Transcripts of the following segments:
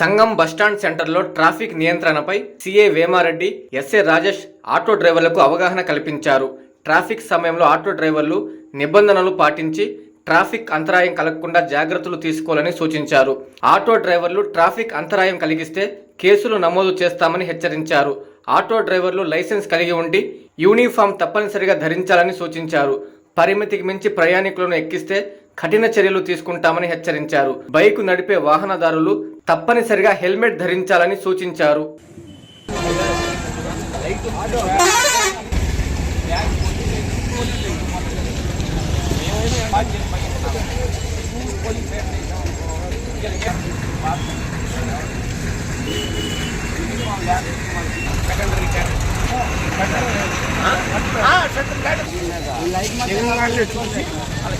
సంగం bus stand సెంటర్లో traffic నియంత్రణపై CA Vemareddy SA Rajesh auto డ్రైవర్లకు అవగాహన కల్పించారు. ట్రాఫిక్ సమయంలో ఆటో డ్రైవర్లు నిబంధనలు పాటించి ట్రాఫిక్ అంతరాయం కలగకుండా జాగ్రత్తలు తీసుకోవాలని సూచించారు. ఆటో డ్రైవర్లు ట్రాఫిక్ అంతరాయం కలిగిస్తే కేసులు నమోదు చేస్తామని హెచ్చరించారు. ఆటో డ్రైవర్లు లైసెన్స్ కలిగి ఉండి యూనిఫామ్ తప్పనిసరిగా ధరించాలని సూచించారు. పరిమితికి మించి ప్రయాణికులను ఎక్కిస్తే కఠిన చర్యలు తీసుకుంటామని హెచ్చరించారు. బైకు నడిపే వాహనదారులు తప్పనిసరిగా హెల్మెట్ ధరించాలని సూచించారు.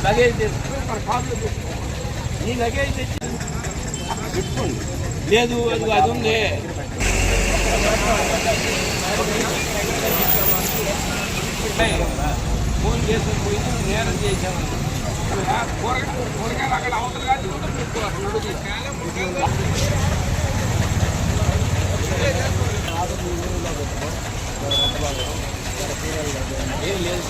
లగేజ్ తెచ్చుకుని మన కార్లో నీ లగేజ్ తెచ్చి లేదు అది అది ఉంది. ఫోన్ చేసి పోయింది నేరం చేశాను కూరగాయలు కూరగాయలు అక్కడ అవతల కాదు. ఏం లేదు.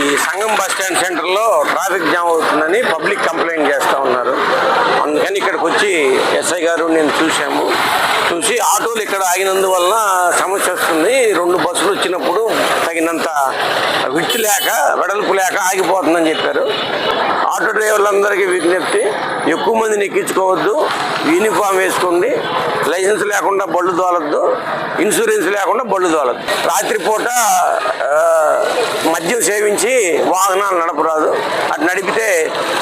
ఈ సంగం బస్ స్టాండ్ సెంటర్లో ట్రాఫిక్ జామ్ అవుతుందని పబ్లిక్ కంప్లైంట్ చేస్తూ ఉన్నారు. అందుకని ఇక్కడికి వచ్చి ఎస్ఐ గారు నేను చూశాము. చూసి ఆటోలు ఇక్కడ ఆగినందువలన సమస్య వస్తుంది. రెండు బస్సులు వచ్చినప్పుడు తగినంత విచ్చు లేక వెడల్పు లేక ఆగిపోతుందని చెప్పారు. ఆటో డ్రైవర్లందరికీ విజ్ఞప్తి ఎక్కువ మందిని ఎక్కించుకోవద్దు యూనిఫామ్ వేసుకోండి. లైసెన్స్ లేకుండా బళ్ళు తోలద్దు. ఇన్సూరెన్స్ లేకుండా బళ్ళు తోలద్దు. రాత్రిపూట మద్యం సేవించి వాహనాలు నడపరాదు. అది నడిపితే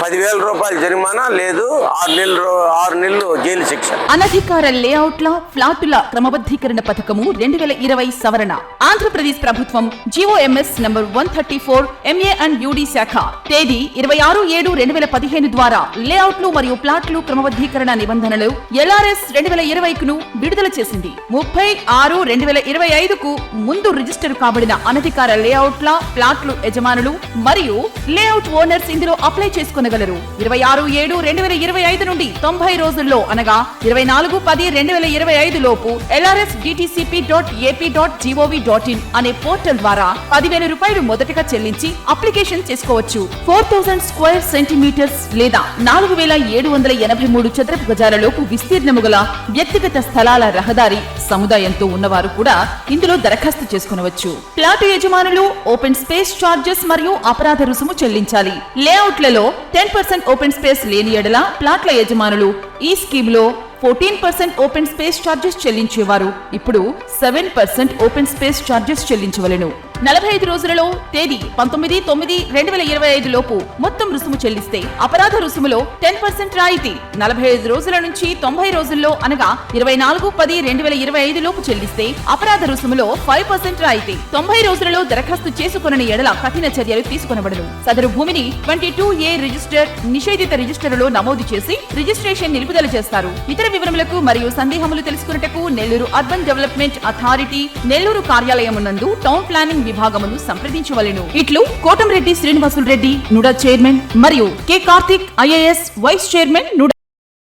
పదివేల రూపాయలు జరిమానా లేదు ఆరు నెలలు ఆరు నెలలు జైలు శిక్ష. అనధికార లేఅవుట్ల ఫ్లాటుల క్రమబద్ధీకరణ పథకము రెండు వేల ఇరవై సవరణ. ఆంధ్రప్రదేశ్ ప్రభుత్వం GOMS number one thirty four MA and UD శాఖ. తేదీ ఇరవై ఆరు ఏడు రెండు వేల పదిహేను ద్వారా లేఅవుట్లు మరియు ప్లాట్లు క్రమబద్ధీకరణ నిబంధనలు ఎల్ఆర్ఎస్ రెండు వేల ఇరవైకును విడుదల చేసింది. ముప్పై ఆరు రెండు వేల ఇరవై ఐదుకు ముందు రిజిస్టర్ కాబడిన అనధికార లేఅవుట్ల ప్లాట్లు యజమానులు మరియు లేఅవుట్ ఓనర్స్ ఇందులో అప్లై చేసుకునగలరు. ఇరవై ఆరు ఏడు రెండు వేల ఇరవై ఐదు నుండి తొంభై రోజుల్లో అనగా ఇరవై నాలుగు పది రెండు వేల ఇరవై ఐదు లోపు LRS DTCP dot AP dot GOV dot in అనే పోర్టల్ ద్వారా పదివేల రూపాయలు మొదటగా చెల్లించి అప్లికేషన్ చేసుకోవచ్చు. ఫోర్ థౌసండ్ స్క్వేర్ సెంటీమీటర్స్ లేదా నాలుగు వేల ఏడు వందల ఎనభై మూడు చదరపు గజాల లోపు విస్తీర్ణము గల వ్యక్తిగత స్థలాల రహదారి సముదాయంతో ఉన్నవారు కూడా ఇందులో దరఖాస్తు చేసుకునవచ్చు. ప్లాటు యజమానులు ఓపెన్ స్పేస్ చార్జెస్ మరియు అపరాధ రుసుము చెల్లించాలి. లేఅవుట్లలో టెన్ పర్సెంట్ ఓపెన్ స్పేస్ లేని ఎడల ప్లాట్ల యజమానులు ఈ స్కీమ్లో fourteen percent open space charges చెల్లించేవారు. ఇప్పుడు seven percent open space charges చెల్లించవలెను. నలభై ఐదు రోజులలో తేదీ పంతొమ్మిది తొమ్మిది రెండు వేల ఇరవై ఐదు లోపు మొత్తం రుసుము చెల్లిస్తే అపరాధ రుసుములో టెన్ పర్సెంట్ రాయితీ. నలభై ఐదు రోజుల నుంచి తొంభై రోజుల్లో అనగా ఇరవై నాలుగు పది రెండు వేల ఇరవై ఐదు లోపు చెల్లిస్తే అపరాధ రుసుములో ఫైవ్ పర్సెంట్ రాయితీ. తొంభై రోజులలో దరఖాస్తు చేసుకునని ఎడల కఠిన చర్యలు తీసుకునబడను. సదరు భూమిని ట్వంటీ టూ ఏ రిజిస్టర్ నిషేధిత రిజిస్టర్లో నమోదు చేసి రిజిస్ట్రేషన్ నిలుపుదల చేస్తారు. ఇతర వివరములకు మరియు సందేహములు తెలుసుకున్నటకు Nellore urban development authority Nellore కార్యాలయమునందు town planning విభాగమును సంప్రదించవలెను. ఇట్లు కోటంరెడ్డి శ్రీనివాసులు రెడ్డి నుడా చైర్మన్ మరియు K Karthik IAS vice chairman NUDA